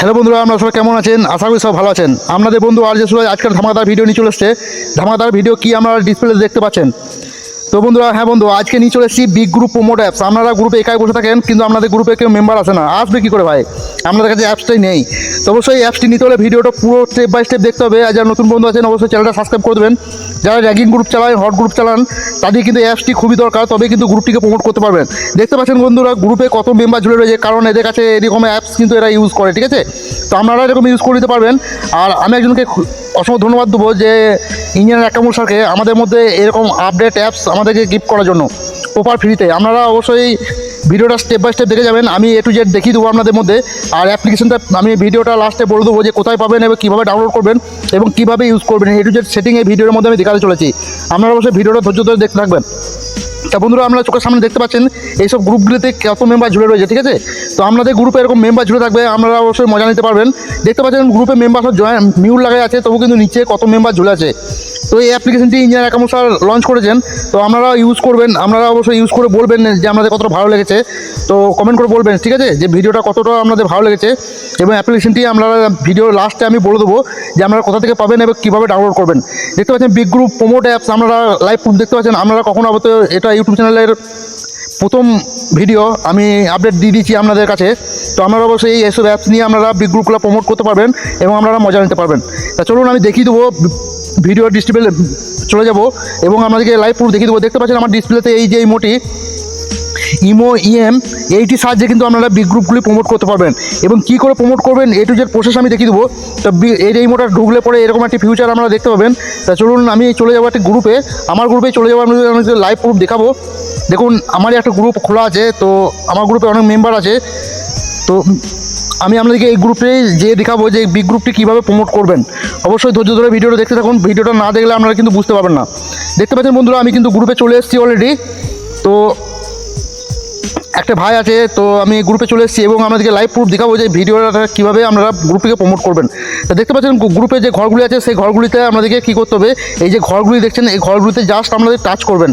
Hello বন্ধুরা আপনারা সবাই কেমন আছেন? আশা করি সব ভালো আছেন। আপনাদের বন্ধু আর যে সবাই আজকাল ধামাকাদার ভিডিও নিয়ে চলে এসছে। ধামাকাদার ভিডিও কি আমরা ডিসপ্লে দেখতে পাচ্ছেন? তো বন্ধুরা হ্যাঁ বন্ধু, আজকে নিয়ে চলে এসেছি বিগ গ্রুপ প্রোমোট অ্যাপস আপনারা গ্রুপে একাই বসে থাকেন, কিন্তু আপনাদের গ্রুপে কেউ মেম্বার আসে না। আসবে কী করে ভাই? আপনাদের কাছে অ্যাপসটাই নেই। তো অবশ্যই অ্যাপসটি নিতে হলে ভিডিওটা পুরো স্টেপ বাই স্টেপ দেখতে হবে। আর যারা নতুন বন্ধু আছেন, অবশ্যই চ্যানেলটা সাবস্ক্রাইব করে দেবেন। যারা র্যাগিং গ্রুপ চালান হট গ্রুপ চালান, তাদের কিন্তু অ্যাপসটি খুবই দরকার। তবে কিন্তু গ্রুপটিকে প্রমোট করতে পারবেন। দেখতে পাচ্ছেন বন্ধুরা গ্রুপে কত মেম্বার জুড়ে রয়েছে। কারণ এদের কাছে এরকম অ্যাপস কিন্তু এরা ইউজ করে, ঠিক আছে? তো আপনারা এরকম ইউজ করে দিতে পারবেন। আর আমি একজনকে অসংখ্য ধন্যবাদ দেবো যে ইঞ্জিনিয়ার একামুল স্যারকে আমাদের মধ্যে এরকম আপডেট অ্যাপস আমাদেরকে গিফট করার জন্য প্রপার ফ্রিতে আপনারা অবশ্যই ভিডিওটা স্টেপ বাই স্টেপ দেখে যাবেন, আমি এ টু জেড দেখিয়ে দেবো আপনাদের মধ্যে। আর অ্যাপ্লিকেশনটা আমি ভিডিওটা লাস্টে বলে দেবো যে কোথায় পাবেন এবং কীভাবে ডাউনলোড করবেন এবং কীভাবে ইউজ করবেন। এ টু জেড সেটিং এই ভিডিওর মধ্যে আমি দেখাতে চলেছি। আপনারা অবশ্যই ভিডিওটা ধৈর্য ধরে দেখতে থাকবেন। তা বন্ধুরা, আপনারা চোখের সামনে দেখতে পাচ্ছেন, এইসব গ্রুপগুলিতে কত মেম্বার ঝুলে রয়েছে, ঠিক আছে? তো আমাদের গ্রুপে এরকম মেম্বার ঝুলে থাকবে, আপনারা অবশ্যই মজা নিতে পারবেন। দেখতে পাচ্ছেন গ্রুপে মেম্বার সব জয়েন মিউট লাগাই আছে, তবু কিন্তু নিচে কত মেম্বার ঝুলে আছে। তো এই অ্যাপ্লিকেশনটি ইঞ্জিনিয়ার অ্যাকাউন্ট স্যার লঞ্চ করেছেন। তো আপনারা ইউজ করবেন আপনারা অবশ্যই ইউজ করে বলবেন যে আপনাদের কতটা ভালো লেগেছে। তো কমেন্ট করে বলবেন, ঠিক আছে? যে ভিডিওটা কতটা আপনাদের ভালো লেগেছে এবং অ্যাপ্লিকেশনটি আপনারা ভিডিও লাস্টে আমি বলে দেবো যে আপনারা কোথা থেকে পাবেন এবং কীভাবে ডাউনলোড করবেন। দেখতে পাচ্ছেন বিগ গ্রুপ প্রোমোট অ্যাপস আপনারা লাইভ প্রুফ দেখতে পাচ্ছেন। আপনারা কখনো আবার তো এটা ইউটিউব চ্যানেলের প্রথম ভিডিও আমি আপডেট দিয়ে দিচ্ছি আপনাদের কাছে। তো আপনারা অবশ্যই এই এসব অ্যাপস নিয়ে আপনারা বিগ গ্রুপগুলো প্রমোট করতে পারবেন এবং আপনারা মজা নিতে পারবেন। তা চলুন আমি দেখিয়ে দেবো ভিডিও ডিসপ্লে চলে যাব এবং আপনাদেরকে লাইভ প্রুফ দেখিয়ে দেবো। দেখতে পাচ্ছেন আমার ডিসপ্লেতে এই যে এই মোটি ইমো ইএম এইটির সাহায্যে কিন্তু আপনারা বিগ গ্রুপগুলি প্রমোট করতে পারবেন। এবং কী করে প্রমোট করবেন এ টু জেড প্রসেস আমি দেখিয়ে দেবো। তো বি- এই ইমোটা ঢুকলে পরে এরকম একটি ফিউচার আপনারা দেখতে পাবেন। তা চলুন, আমি চলে যাব একটি গ্রুপে আমার গ্রুপে চলে যাব, আমি লাইভ প্রুফ দেখাবো। দেখুন, আমারই একটা গ্রুপ খোলা আছে, তো আমার গ্রুপে অনেক মেম্বার আছে। তো আমি আপনাদেরকে এই গ্রুপে যে দেখাবো যে বিগ গ্রুপটি কীভাবে প্রমোট করবেন। অবশ্যই ধৈর্য ধরে ভিডিওটা দেখতে থাকুন। ভিডিওটা না দেখলে আপনারা কিন্তু বুঝতে পারবেন না। দেখতে পাচ্ছেন বন্ধুরা, আমি কিন্তু গ্রুপে চলে এসেছি অলরেডি তো একটা ভাই আছে, তো আমি গ্রুপে চলে এসেছি এবং আমাদেরকে লাইভ প্রুফ দেখাবো যে ভিডিওটা কীভাবে আপনারা গ্রুপটিকে প্রমোট করবেন। তো দেখতে পাচ্ছেন গ্রুপে যে ঘরগুলি আছে, সেই ঘরগুলিতে আপনাদেরকে কী করতে হবে? এই যে ঘরগুলি দেখছেন, এই ঘরগুলিতে জাস্ট আপনাদের টাচ করবেন।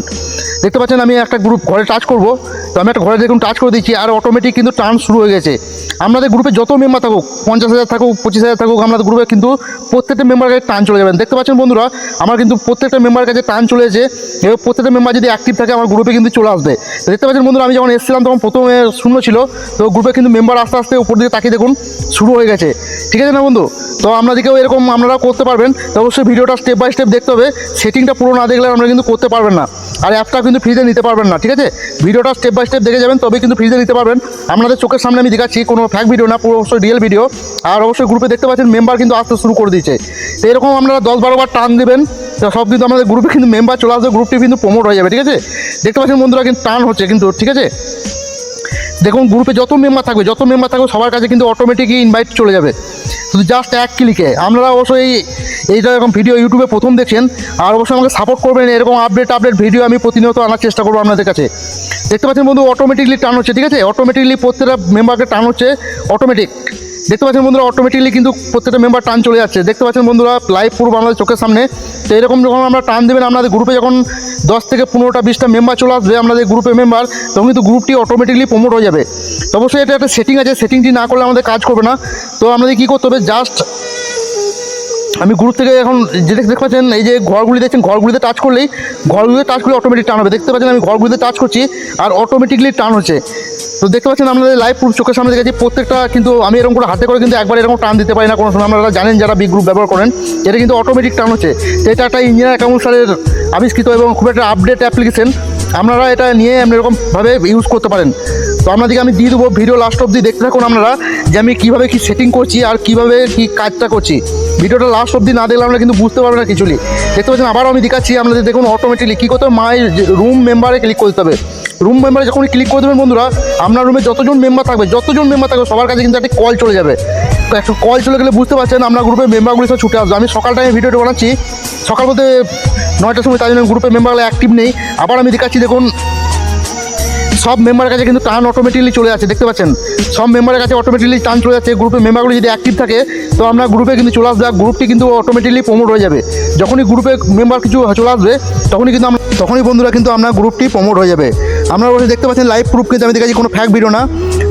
দেখতে পাচ্ছেন, আমি একটা গ্রুপ ঘরে টাচ করব। তো আমি একটা ঘরে দেখুন টাচ করে দিচ্ছি, আর অটোমেটিক কিন্তু টার্ন শুরু হয়ে গেছে। আপনাদের গ্রুপে যত মেম্বার থাকুক, পঞ্চাশ হাজার থাকুক, পঁচিশ হাজার থাকুক আপনাদের গ্রুপে কিন্তু প্রত্যেকটা মেম্বার কাছে টান চলে যাবেন দেখতে পাচ্ছেন বন্ধুরা, আমার কিন্তু প্রত্যেকটা মেম্বারের কাছে টান চলে এসেছে এবং প্রত্যেকটা মেম্বার যদি অ্যাক্টিভ থাকে, আমার গ্রুপে কিন্তু চলে আসবে। দেখতে পাচ্ছেন বন্ধুরা, আমি যখন এসেছিলাম, তখন প্রথমে শূন্য ছিল। তো গ্রুপে কিন্তু মেম্বার আস্তে আস্তে উপর দিকে তাকিয়ে দেখুন, শুরু হয়ে গেছে। ঠিক আছে না বন্ধু? তো আপনাদেরকেও এরকম আপনারা করতে পারবেন। তো অবশ্যই ভিডিওটা স্টেপ বাই স্টেপ দেখতে হবে। সেটিংটা পুরো না দেখলে আমরা কিন্তু করতে পারবেন না। আর অ্যাপটা কিন্তু ফ্রিতে নিতে পারবেন না, ঠিক আছে? ভিডিওটা স্টেপ বাই স্টেপ দেখে যাবেন তবে কিন্তু ফ্রিতে নিতে পারবেন। আপনাদের চোখের সামনে আমি দেখাচ্ছি, কোনো ফ্যাক ভিডিও না, পুরো অবশ্যই রিয়েল ভিডিও আর অবশ্যই গ্রুপে দেখতে পাচ্ছেন মেম্বার কিন্তু আসতে শুরু করে দিয়েছে। তো এরকম আপনারা দশ বারো বার টান দেবেন সব কিন্তু আমাদের গ্রুপে কিন্তু মেম্বার চলে আসবে গ্রুপটি কিন্তু প্রমোট হয়ে যাবে, ঠিক আছে? দেখতে পাচ্ছেন বন্ধুরা কিন্তু টান হচ্ছে কিন্তু, ঠিক আছে? দেখুন গ্রুপে যত মেম্বার থাকবে, যত মেম্বার থাকবে, সবার কাছে কিন্তু অটোমেটিকই ইনভাইট চলে যাবে। শুধু জাস্ট এক ক্লিকে আপনারা অবশ্যই এই এরকম ভিডিও ইউটিউবে প্রথম দেখছেন, আর অবশ্যই আমাকে সাপোর্ট করবেন, এরকম আপডেট আপডেট ভিডিও আমি প্রতিনিয়ত আনার চেষ্টা করব আপনাদের কাছে। দেখতে পাচ্ছেন বন্ধু অটোমেটিকলি টান হচ্ছে, ঠিক আছে? অটোমেটিকলি প্রত্যেকটা মেম্বারকে টান হচ্ছে অটোমেটিক দেখতে পাচ্ছেন বন্ধুরা অটোমেটিকলি কিন্তু প্রত্যেকটা মেম্বার টান চলে যাচ্ছে। দেখতে পাচ্ছেন বন্ধুরা লাইভ পুরো আমাদের চোখের সামনে। তো এরকম যখন আমরা টান দেবেন, আপনাদের গ্রুপে যখন দশ থেকে পনেরোটা, বিশটা মেম্বার চলে আসবে, আপনাদের গ্রুপে মেম্বার তখন কিন্তু গ্রুপটি অটোমেটিকলি প্রমোট হয়ে যাবে। তো অবশ্যই এটা একটা সেটিং আছে সেটিংটি না করলে আমাদের কাজ করবে না। তো আমাদের কী করতে হবে জাস্ট আমি গ্রুপ থেকে এখন যে দেখতে পাচ্ছেন, এই যে ঘরগুলি দেখছেন, ঘরগুলিতে টাচ করলেই ঘরগুলিতে টাচ করলে অটোমেটিক টান হবে। দেখতে পাচ্ছেন, আমি ঘরগুলিতে টাচ করছি আর অটোমেটিকলি টান হচ্ছে। তো দেখতে পাচ্ছেন আপনাদের লাইভ প্রুফ চোখের সামনে দেখেছি প্রত্যেকটা কিন্তু আমি এরকম করে হাতে করে কিন্তু একবার এরকম টান দিতে পারি না কোনো সময়। আপনারা জানেন যারা বিগ গ্রুপ ব্যবহার করেন, এটা কিন্তু অটোমেটিক টান হচ্ছে। তো এটা একটা ইঞ্জিনিয়ার অ্যাকাউন্ট স্যারের আবিষ্কৃত এবং খুব একটা আপডেট অ্যাপ্লিকেশন আপনারা এটা নিয়ে এরকমভাবে ইউজ করতে পারেন। তো আপনাদেরকে আমি দিয়ে দেবো ভিডিও লাস্ট অবধি। দেখতে থাকুন আপনারা যে আমি কীভাবে কী সেটিং করছি আর কীভাবে কী কাজটা করছি। ভিডিওটা লাস্ট অবধি না দেখলে আমরা কিন্তু বুঝতে পারব না কিছুলি। দেখতে পাচ্ছেন, আবারও আমি দেখাচ্ছি আপনাদের, দেখুন অটোমেটিকলি কী করতে হবে? মাই রুম মেম্বারে ক্লিক করতে হবে। রুম মেম্বারে যখন ক্লিক করে দেবেন বন্ধুরা, আপনার রুমে যতজন মেম্বার থাকবে, যতজন মেম্বার থাকবে, সবার কাছে কিন্তু একটা কল চলে যাবে। একটা কল চলে গেলে বুঝতে পারছেন, আমরা গ্রুপের মেম্বারগুলি সব ছুটে আসবে। আমি সকাল টাইমে ভিডিওটা বানাচ্ছি। সকাল বলতে নয়টার সময় তাই জন্য গ্রুপের মেম্বারগুলো অ্যাক্টিভ নেই। আবার আমি দেখাচ্ছি, দেখুন সব মেম্বারের কাছে কিন্তু টান অটোমেটিকলি চলে যাচ্ছে, দেখতে পাচ্ছেন? সব মেম্বারের কাছে অটোমেটিকলি টান চলে যাচ্ছে গ্রুপের মেম্বারগুলো যদি অ্যাক্টিভ থাকে, তো আমরা গ্রুপে কিন্তু চলে আসবে গ্রুপটি কিন্তু অটোমেটিকলি প্রমোট হয়ে যাবে। যখনই গ্রুপে মেম্বার কিছু চলে আসবে, তখনই কিন্তু আমরা তখনই বন্ধুরা কিন্তু আপনার গ্রুপটি প্রমোট হয়ে যাবে। আপনারা অবশ্যই দেখতে পাচ্ছেন লাইভ প্রুফ কিন্তু আমি দেখাচ্ছি কোনো ফ্যাক ভিডিও না।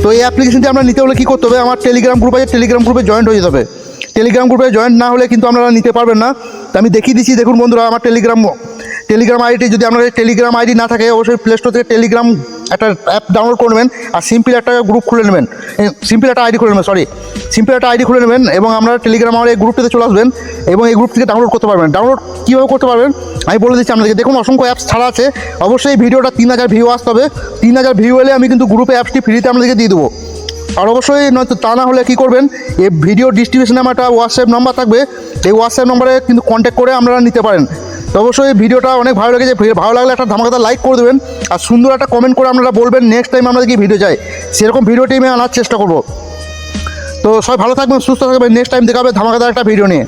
তো এই অ্যাপ্লিকেশনটি আমরা নিতে হলে কী করতে হবে? আমার টেলিগ্রাম গ্রুপ আছে টেলিগ্রাম গ্রুপে জয়েন্ট হয়ে যেতে হবে। টেলিগ্রাম গ্রুপে জয়েন্ট না হলে কিন্তু আপনারা নিতে পারবেন না। তো আমি দেখিয়ে দিচ্ছি, দেখুন বন্ধুরা, আমার টেলিগ্রাম টেলিগ্রাম আইডি যদি আপনাদের টেলিগ্রাম আইডি না থাকে, অবশ্যই প্লে স্টোর থেকে টেলিগ্রাম একটা অ্যাপ ডাউনলোড করে নেবেন আর সিম্পল একটা গ্রুপ খুলে নেবেন। সিম্পল একটা আইডি খুলে নেবেন সরি সিম্পল একটা আইডি খুলে নেবেন এবং আপনারা টেলিগ্রাম আমার এই গ্রুপটিতে চলে আসবেন এবং এই গ্রুপ থেকে ডাউনলোড করতে পারবেন। ডাউনলোড কীভাবে করতে পারবেন? আমি বলে দিচ্ছি আপনাদেরকে, দেখুন, অসংখ্য অ্যাপস ছাড়া আছে। অবশ্যই ভিডিওটা তিন হাজার ভিউ আসতে হবে। তিন হাজার ভিউ এলে আমি কিন্তু গ্রুপে অ্যাপসটি ফ্রিতে আপনাদেরকে দিয়ে দেবো। আর অবশ্যই নয়তো তা না হলে কী করবেন, এই ভিডিও ডিস্ট্রিবিউশনে আমার একটা হোয়াটসঅ্যাপ নাম্বার থাকবে। এই হোয়াটসঅ্যাপ নম্বরে কিন্তু কন্ট্যাক্ট করে আপনারা নিতে পারেন। তো অবশ্যই ভিডিওটা অনেক ভালো লেগেছে। ভালো লাগলে একটা ধামাকাতা লাইক করে দেবেন। আর সুন্দর একটা কমেন্ট করে আপনারা বলবেন নেক্সট টাইম আমরা কি ভিডিও চাই সেরকম ভিডিও টিমে আনার চেষ্টা করব। তো সবাই ভালো থাকবেন, সুস্থ থাকবেন। নেক্সট টাইম দেখাবে ধামাকাদার একটা ভিডিও নিয়ে।